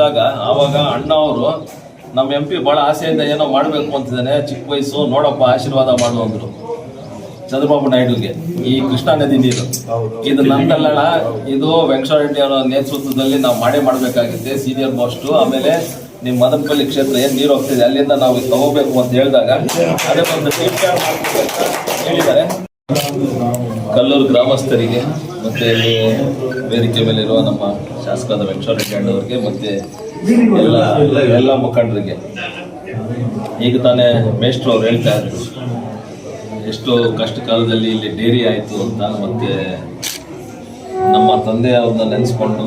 ಇದ್ದಾಗ ಆವಾಗ ಅಣ್ಣ ಅವರು ನಮ್ಮ ಎಂ ಪಿ ಭಾಳ ಆಸೆಯಿಂದ ಏನೋ ಮಾಡಬೇಕು ಅಂತಿದ್ದಾನೆ ಚಿಕ್ಕ ವಯಸ್ಸು ನೋಡಪ್ಪ ಆಶೀರ್ವಾದ ಮಾಡು ಅಂದರು ಚಂದ್ರಬಾಬು ನಾಯ್ಡುಗೆ. ಈ ಕೃಷ್ಣಾ ನದಿ ನೀರು. ಇದು ನಂದಲ್ಲಣ ಇದು ವೆಂಕಟೇಶ್ವರ ರೆಡ್ಡಿ ಅವರ ನೇತೃತ್ವದಲ್ಲಿ ನಾವು ಮಾಡೇ ಮಾಡಬೇಕಾಗಿದೆ ಸೀನಿಯರ್ ಮೋಸ್ಟ್ ಆಮೇಲೆ ನಿಮ್ಮ ಮದನಪಲ್ಲಿ ಕ್ಷೇತ್ರ ಏನು ನೀರು ಹೋಗ್ತಿದೆ ಅಲ್ಲಿಂದ ನಾವು ಇದು ತಗೋಬೇಕು ಅಂತ ಹೇಳಿದಾಗ ಅದೇ ಒಂದು ಕೇರ್ ಮಾಡ್ಬೇಕು ಅಂತ ಹೇಳಿದ್ದಾರೆ. ಕಲ್ಲೂರು ಗ್ರಾಮಸ್ಥರಿಗೆ ಮತ್ತೆ ವೇದಿಕೆ ಮೇಲೆ ಇರುವ ನಮ್ಮ ಶಾಸಕರಾದ ವೆಂಕಟರೆಡ್ಡಿ ರೆಡ್ಡಿ ಅಣ್ಣವರಿಗೆ ಮತ್ತೆ ಎಲ್ಲ ಎಲ್ಲ ಮುಖಂಡರಿಗೆ. ಈಗ ತಾನೇ ಮೇಷ್ಟ್ರು ಅವ್ರು ಹೇಳ್ತಾ ಇದ್ರು. ಎಷ್ಟೋ ಕಷ್ಟ ಕಾಲದಲ್ಲಿ ಇಲ್ಲಿ ಡೇರಿ ಆಯಿತು ಅಂತ, ಮತ್ತೆ ನಮ್ಮ ತಂದೆ ಅವ್ರನ್ನ ನೆನೆಸ್ಕೊಂಡು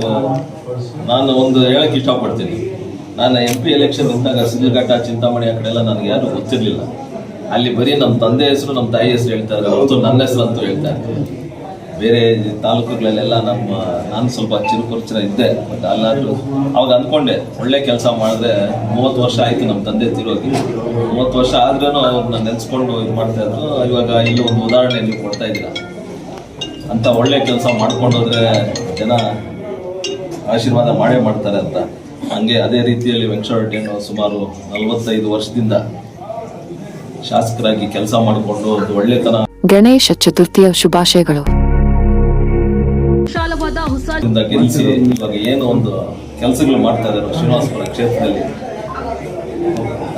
ನಾನು ಒಂದು ಹೇಳಕ್ಕೆ ಇಷ್ಟಪಡ್ತೀನಿ. ನಾನು ಎಂ ಪಿ ಎಲೆಕ್ಷನ್ ಇದ್ದಾಗ ಸಿದ್ಧಘಟ್ಟ, ಚಿಂತಾಮಣಿ ಆ ಕಡೆ ನನಗೆ ಯಾರು ಗೊತ್ತಿರಲಿಲ್ಲ. ಅಲ್ಲಿ ಬರೀ ನಮ್ಮ ತಂದೆ ಹೆಸರು, ನಮ್ಮ ತಾಯಿ ಹೆಸರು ಹೇಳ್ತಾರೆ ಅವತ್ತು ನನ್ನ ಹೆಸರು ಅಂತೂ ಹೇಳ್ತಾ ಬೇರೆ ತಾಲೂಕುಗಳಲ್ಲೆಲ್ಲ ನಮ್ಮ, ನಾನು ಸ್ವಲ್ಪ ಚಿರುಪರಿಚಯ ಇದ್ದೆ ಬಟ್ ಅಲ್ಲಾದರೂ ಅವಾಗ ಅಂದ್ಕೊಂಡೆ ಒಳ್ಳೆ ಕೆಲಸ ಮಾಡಿದ್ರೆ ಮೂವತ್ತು ವರ್ಷ ಆಯ್ತು ನಮ್ಮ ತಂದೆ ತಿರುಗಿ. ಮೂವತ್ತು ವರ್ಷ ಆದ್ರೂ ಅವ್ರನ್ನ ನೆನೆಸ್ಕೊಂಡು ಇದು ಮಾಡ್ತಾ ಇದ್ರು. ಇವಾಗ ಇಲ್ಲಿ ಒಂದು ಉದಾಹರಣೆ ನೀವು ಕೊಡ್ತಾ ಇದ್ದೀರಾ? ಅಂತ ಒಳ್ಳೆ ಕೆಲಸ ಮಾಡ್ಕೊಂಡು ಹೋದ್ರೆ ಜನ ಆಶೀರ್ವಾದ ಮಾಡೇ ಮಾಡ್ತಾರೆ ಅಂತ. ಹಂಗೆ ಅದೇ ರೀತಿಯಲ್ಲಿ ವೆಂಕಟೇಶ್ವರ ಸುಮಾರು ನಲವತ್ತೈದು ವರ್ಷದಿಂದ ಶಾಸಕರಾಗಿ ಕೆಲಸ ಮಾಡಿಕೊಂಡು ಒಳ್ಳೆತನ. ಗಣೇಶ ಚತುರ್ಥಿಯ ಶುಭಾಶಯಗಳು. ಗೆಲ್ಲಿಸಿ ಇವಾಗ ಏನು ಒಂದು ಕೆಲಸಗಳು ಮಾಡ್ತಾ ಇದ್ದಾರೆ ಶ್ರೀನಿವಾಸಪುರ ಕ್ಷೇತ್ರದಲ್ಲಿ.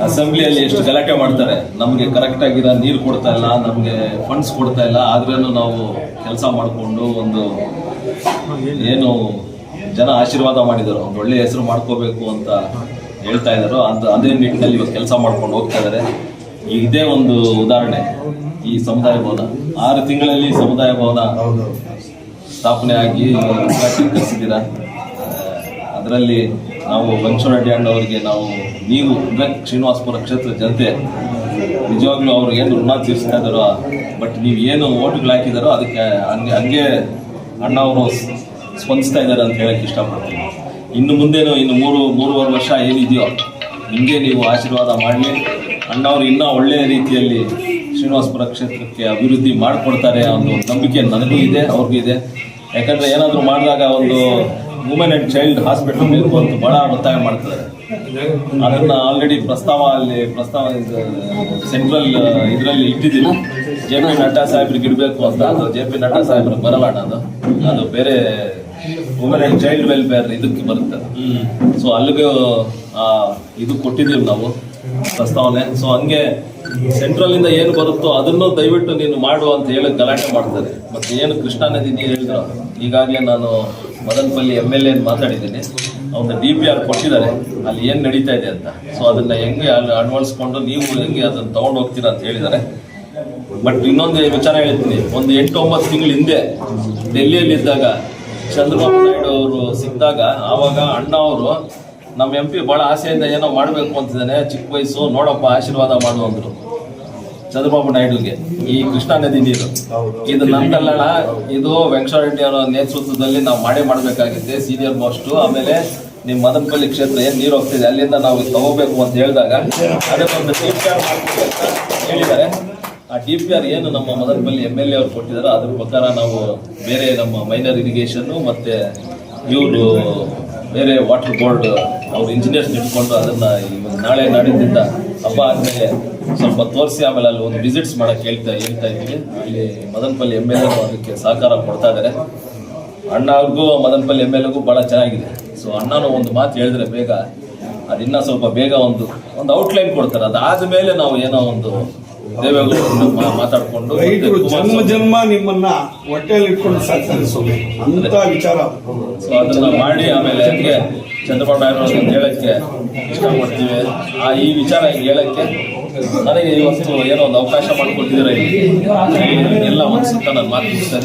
ಅಸೆಂಬ್ಲಿಯಲ್ಲಿ ಎಷ್ಟು ಗಲಾಟೆ ಮಾಡ್ತಾರೆ ನಮಗೆ ಕರೆಕ್ಟ್ ಆಗಿರ ನೀರು ಕೊಡ್ತಾ ಇಲ್ಲ ನಮಗೆ ಫಂಡ್ಸ್ ಕೊಡ್ತಾ ಇಲ್ಲ ಆದ್ರೂ ನಾವು ಕೆಲಸ ಮಾಡಿಕೊಂಡು ಒಂದು ಏನು ಜನ ಆಶೀರ್ವಾದ ಮಾಡಿದರು ಒಂದು ಒಳ್ಳೆ ಹೆಸರು ಮಾಡ್ಕೋಬೇಕು ಅಂತ ಹೇಳ್ತಾ ಇದ್ದಾರೆ ಅದು ಅದೇ ನಿಟ್ಟಿನಲ್ಲಿ ಇವಾಗ ಕೆಲಸ ಮಾಡ್ಕೊಂಡು ಹೋಗ್ತಾ ಇದ್ದಾರೆ ಇದೇ ಒಂದು ಉದಾಹರಣೆ ಈ ಸಮುದಾಯ ಭವನ. ಆರು ತಿಂಗಳಲ್ಲಿ ಸಮುದಾಯ ಭವನ. ಸ್ಥಾಪನೆ ಆಗಿ ಉದ್ಘಾಟಿಸಿದ್ದೀರಾ ಅದರಲ್ಲಿ ನಾವು ವೆಂಕಟೇಶ್ವರ ರೆಡ್ಡಿ ಅಣ್ಣವರಿಗೆ ನಾವು, ನೀವು ಶ್ರೀನಿವಾಸಪುರ ಕ್ಷೇತ್ರ ಜನತೆ, ನಿಜವಾಗ್ಲೂ ಅವ್ರು ಏನು ಋಣ ತೀರಿಸ್ತಾ ಇದ್ದಾರೋ, ಬಟ್ ನೀವು ಏನು ಓಟ್ಗಳು ಹಾಕಿದಾರೋ ಅದಕ್ಕೆ ಹಂಗೆ ಹಂಗೆ ಅಣ್ಣ ಅವರು ಸ್ಪಂದಿಸ್ತಾ ಇದ್ದಾರೆ ಅಂತ ಹೇಳಕ್ಕೆ ಇಷ್ಟಪಡ್ತೀನಿ. ಇನ್ನು ಮುಂದೇನು ಇನ್ನು ಮೂರು, ಮೂರುವರೆ ವರ್ಷ ಏನಿದೆಯೋ, ನಿಮಗೆ ನೀವು ಆಶೀರ್ವಾದ ಮಾಡಲಿ ಅಣ್ಣವರು ಇನ್ನೂ ಒಳ್ಳೆಯ ರೀತಿಯಲ್ಲಿ ಶ್ರೀನಿವಾಸಪುರ ಕ್ಷೇತ್ರಕ್ಕೆ ಅಭಿವೃದ್ಧಿ ಮಾಡಿಕೊಡ್ತಾರೆ ಅನ್ನೋ ನಂಬಿಕೆ ನನಗೂ ಇದೆ, ಅವ್ರಿಗೂ ಇದೆ. ಯಾಕಂದ್ರೆ ಏನಾದರೂ ಮಾಡಿದಾಗ ಒಂದು ವುಮೆನ್ ಅಂಡ್ ಚೈಲ್ಡ್ ಹಾಸ್ಪಿಟಲ್ ಅಂತ ಬಹಳ ಒತ್ತಾಯ ಮಾಡ್ತಾರೆ ಅದನ್ನ ಆಲ್ರೆಡಿ ಪ್ರಸ್ತಾವ ಅಲ್ಲಿ, ಪ್ರಸ್ತಾವ ಸೆಂಟ್ರಲ್ ಇದರಲ್ಲಿ ಇಟ್ಟಿದ್ದೀವಿ ಜೆ ಪಿ ನಡ್ಡಾ ಸಾಹೇಬ್ರಿಗೆ ಇಡಬೇಕು ಅಂತ. ಅದು ಜೆ ಪಿ ನಡ್ಡಾ ಸಾಹೇಬ್ರಿಗೆ ಬರಲ್ಲ ಅದು. ಅದು ಬೇರೆ ವುಮೆನ್ ಅಂಡ್ ಚೈಲ್ಡ್ ವೆಲ್ಫೇರ್ ಇದಕ್ಕೆ ಬರುತ್ತೆ ಸೊ ಅಲ್ಲಿಗೆ ಇದು ಕೊಟ್ಟಿದ್ದೀವಿ ನಾವು ಪ್ರಸ್ತಾವನೆ. ಸೊ ಹಂಗೆ ಸೆಂಟ್ರಲ್ ಇಂದ ಏನು ಬರುತ್ತೋ ಅದನ್ನು ದಯವಿಟ್ಟು ನೀನು ಮಾಡು ಅಂತ ಹೇಳಿ ಗಲಾಟೆ ಮಾಡ್ತಾರೆ. ಮತ್ತೆ ಏನು ಕೃಷ್ಣಾ ನದಿ ನೀರು ಹೇಳಿದ್ರು ಈಗಾಗಲೇ ನಾನು ಮದನಪಲ್ಲಿ ಎಂ ಎಲ್ ಎ ಮಾತಾಡಿದ್ದೀನಿ. ಒಂದು ಡಿ ಪಿ ಆರ್ ಕೊಟ್ಟಿದ್ದಾರೆ. ಅಲ್ಲಿ ಏನು ನಡೀತಾ ಇದೆ ಅಂತ. ಸೊ ಅದನ್ನು ಹೆಂಗೆ ಅಲ್ಲಿ ಅಳವಡಿಸ್ಕೊಂಡು ನೀವು ಹೆಂಗೆ ಅದನ್ನು ತೊಗೊಂಡು ಹೋಗ್ತೀರಾ ಅಂತ ಹೇಳಿದ್ದಾರೆ. ಬಟ್ ಇನ್ನೊಂದು ವಿಚಾರ ಹೇಳ್ತೀನಿ. ಒಂದು ಎಂಟು ಒಂಬತ್ತು ತಿಂಗಳ ಹಿಂದೆ ಡೆಲ್ಲಿಯಲ್ಲಿದ್ದಾಗ ಚಂದ್ರಬಾಬು ನಾಯ್ಡು ಅವರು ಸಿಕ್ಕಿದಾಗ ಆವಾಗ ಅಣ್ಣ ಅವರು ನಮ್ಮ ಎಂ ಪಿ ಭಾಳ ಆಸೆಯಿಂದ ಏನೋ ಮಾಡಬೇಕು ಅಂತಿದ್ದಾನೆ. ಚಿಕ್ಕ ವಯಸ್ಸು ನೋಡಪ್ಪ, ಆಶೀರ್ವಾದ ಮಾಡು ಅಂದ್ರು. ಚಂದ್ರಬಾಬು ನಾಯ್ಡುಗೆ ಈ ಕೃಷ್ಣಾ ನದಿ ನೀರು. ಇದು ನಂದಲ್ಲಣ ಇದು ವೆಂಕಟೇಶ್ವರ ರೆಡ್ಡಿ ಅವರ ನೇತೃತ್ವದಲ್ಲಿ ನಾವು ಮಾಡೇ ಮಾಡಬೇಕಾಗಿದೆ ಸೀನಿಯರ್ ಮೋಸ್ಟ್ ಆಮೇಲೆ ನಿಮ್ಮ ಮದನಪಲ್ಲಿ ಕ್ಷೇತ್ರ ಏನು ನೀರು ಹೋಗ್ತಿದೆ ಅಲ್ಲಿಂದ ನಾವು ತಗೋಬೇಕು ಅಂತ ಹೇಳಿದಾಗ ಅದೇ ಒಂದು ಟೀಮ್ ಕೇರ್ ಮಾಡ್ಬೇಕು ಅಂತ ಹೇಳಿದ್ದಾರೆ. ಆ ಡಿ ಪಿ ಆರ್ ಏನು ನಮ್ಮ ಮದನಪಲ್ಲಿ ಎಂ ಎಲ್ ಎ ಅವ್ರು ಕೊಟ್ಟಿದ್ದಾರೆ ಅದ್ರ ಪ್ರಕಾರ ನಾವು ಬೇರೆ ನಮ್ಮ ಮೈನರ್ ಇರಿಗೇಷನ್ ಮತ್ತೆ ಇವರು ಬೇರೆ ವಾಟರ್ ಬೋರ್ಡ್ ಅವ್ರು ಇಂಜಿನಿಯರ್ಸ್ ಇಟ್ಕೊಂಡು ಅದನ್ನ ನಾಳೆ ನಾಡಿದ್ದಿಂದ ಹಬ್ಬ ಆದ್ಮೇಲೆ ಸ್ವಲ್ಪ ತೋರಿಸಿ ಆಮೇಲೆ ಅಲ್ಲಿ ಒಂದು ವಿಸಿಟ್ಸ್ ಮಾಡಕ್ಕೆ ಹೇಳ್ತಾ ಹೇಳ್ತಾ ಇದ್ದೀವಿ ಇಲ್ಲಿ ಮದನಪಲ್ಲಿ ಎಂ ಎಲ್ ಎಗೂ ಅದಕ್ಕೆ ಸಹಕಾರ ಕೊಡ್ತಾ ಇದ್ದಾರೆ. ಅಣ್ಣ ಅವ್ರಿಗೂ ಮದನಪಲ್ಲಿ ಎಂ ಎಲ್ ಎಗೂ ಭಾಳ ಚೆನ್ನಾಗಿದೆ. ಸೊ ಅಣ್ಣನೂ ಒಂದು ಮಾತು ಹೇಳಿದ್ರೆ ಬೇಗ ಅದಿನ್ನೂ ಸ್ವಲ್ಪ ಬೇಗ ಒಂದು ಒಂದು ಔಟ್ಲೈನ್ ಕೊಡ್ತಾರೆ. ಅದಾದ್ಮೇಲೆ ನಾವು ಏನೋ ಒಂದು ದೇವೇಗೌಡರು ಮಾತಾಡಿಕೊಂಡು ಜನ್ಮ ಜನ್ಮ ನಿಮ್ಮನ್ನ ಹೊಟ್ಟೆಯಲ್ಲಿ ಇಟ್ಕೊಂಡು ಸಾಕ್ತಾರೆ ಸ್ವಾಮಿ ಅಂತ ವಿಚಾರ. ಸೊ ಅದನ್ನ ಮಾಡಿ ಆಮೇಲೆ ಹಂಗೆ ಚಂದ್ರಬಾಬು ನಾಯ್ಡು ಹೇಳಕ್ಕೆ ಇಷ್ಟಪಡ್ತೀವಿ. ಆ ಈ ವಿಚಾರ ಹಿಂಗೆ ಹೇಳಕ್ಕೆ ನನಗೆ ಇವತ್ತು ಏನೋ ಒಂದು ಅವಕಾಶ ಮಾಡಿಕೊಟ್ಟಿದ್ದಾರೆ ಎಲ್ಲ ಸುತ್ತ ನಾನು ಮಾತು ಮುಗಿಸ್ತಾ.